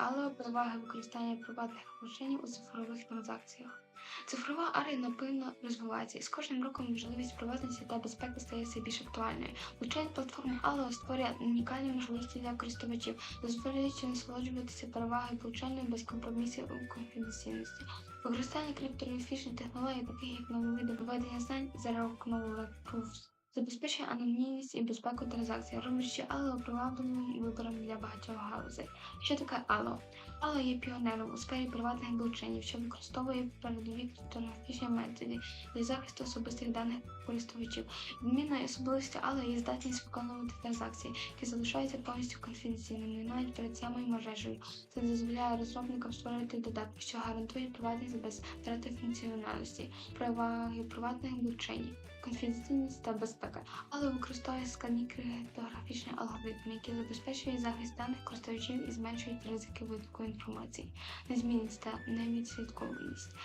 але переваги використання приватних блокчейнів у цифрових транзакціях. Цифрова арія напевно розвивається, і з кожним роком можливість приватності та безпеки стає все більш актуальною. Блокчейн платформа Allo створює унікальні можливості для користувачів, дозволяючи насолоджуватися перевагою блокчейну без компромісів у конфіденційності. Використання криптографічних технологій, таких як нові види виведення знань, Zero Knowledge Proofs, забезпечує анонімність і безпеку транзакцій, роблячи Allo привабливим вибором для багатьох галузей. Що таке Allo? Allo є піонером у сфері приватних блокчейнів, що використовує передові криптографічні методи для захисту особистих даних користувачів. Відмінною особливістю Allo є здатність виконувати транзакції, які залишаються повністю конфіденційними навіть перед самою мережею. Це дозволяє розробникам створити додатки, що гарантують приватність без втрати функціональності, переваги приватних блокчейнів, конфіденційність та безпека, але використовує складні криптографічні алгоритми, які забезпечують захист даних користувачів і зменшують ризики витоку інформації, незмінність та невідслідкованість.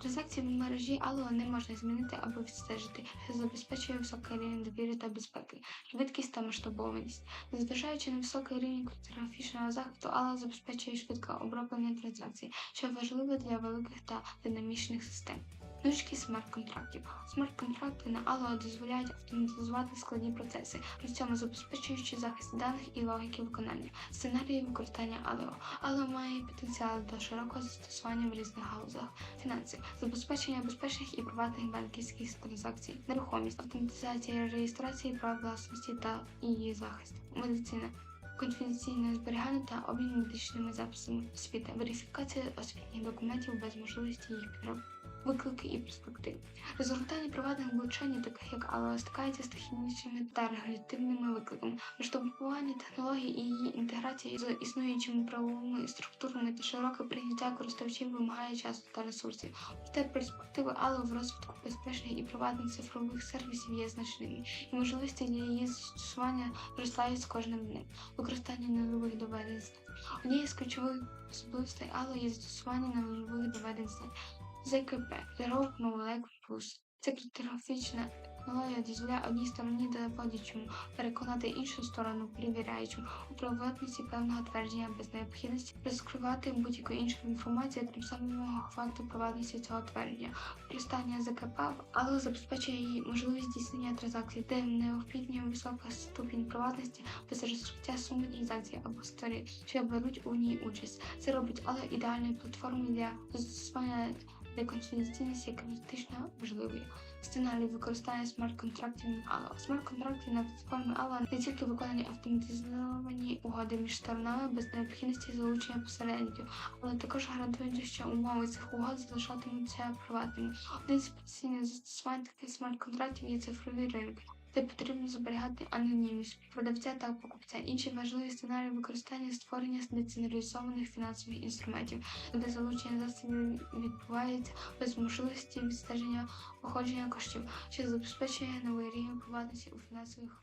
Транзакції в мережі Allo не можна змінити або відстежити, що забезпечує високий рівень довіри та безпеки, швидкість та масштабованість. Незважаючи на високий рівень криптографічного захисту, Allo забезпечує швидке оброблення транзакцій, що важливо для великих та динамічних систем. Ножки смарт-контрактів. Смарт-контракти на Allo дозволяють автоматизувати складні процеси, при цьому забезпечуючи захист даних і логіки виконання. Сценарії використання Allo. Allo має потенціал до широкого застосування в різних галузах. Фінанси, забезпечення безпечних і приватних банківських транзакцій, нерухомість, автоматизація реєстрації прав власності та її захист, медицина. Конфіденційне зберігання та обмін медичними записами освіти, верифікація освітніх документів без можливості їх підробки. Виклики і перспективи. Результати приватних блокчейнів, таких як Allo, стикаються з технічними та регулятивними викликами, масштабування технологій і її інтеграція з існуючими правовими структурами та широке прийняття користувачів вимагає часу та ресурсів. Проте перспективи Allo в розвитку безпечних і приватних цифрових сервісів є значними, і можливості для її застосування зростають з кожним днем. Використання нульових доведень. Однією з ключових особливостей Allo є застосування нульових доведень. ЗКП Zero Knowledge Plus. Це криптографічна технологія дозволяє одній стороні доводячому переконати іншу сторону, перевіряючому у правотності певного твердження без необхідності розкривати будь-яку іншу інформацію, крім самого факту приватності цього твердження. Використання ЗКП, але забезпечує її можливість здійснення транзакцій, де необхідна висока ступінь приватності без розкриття суми транзакцій або сторін, що беруть у ній участь. Це робить але ідеальною платформою для застосування де конфіденційність є критично важливою. Сценарій використання смарт-контрактів Allo. Смарт-контракти на платформі Allo не тільки виконані автоматизовані угоди між сторонами без необхідності залучення посередників, але також гарантують, що умови цих угод залишатимуться приватними. Один з постійних застосувань таких смарт-контрактів є цифрові ринки. Де потрібно зберігати анонімність продавця та покупця. Інші важливі сценарії використання створення децентралізованих фінансових інструментів, де залучення засобів відбувається без можливості відстеження походження коштів, що забезпечує новий рівень приватності у фінансових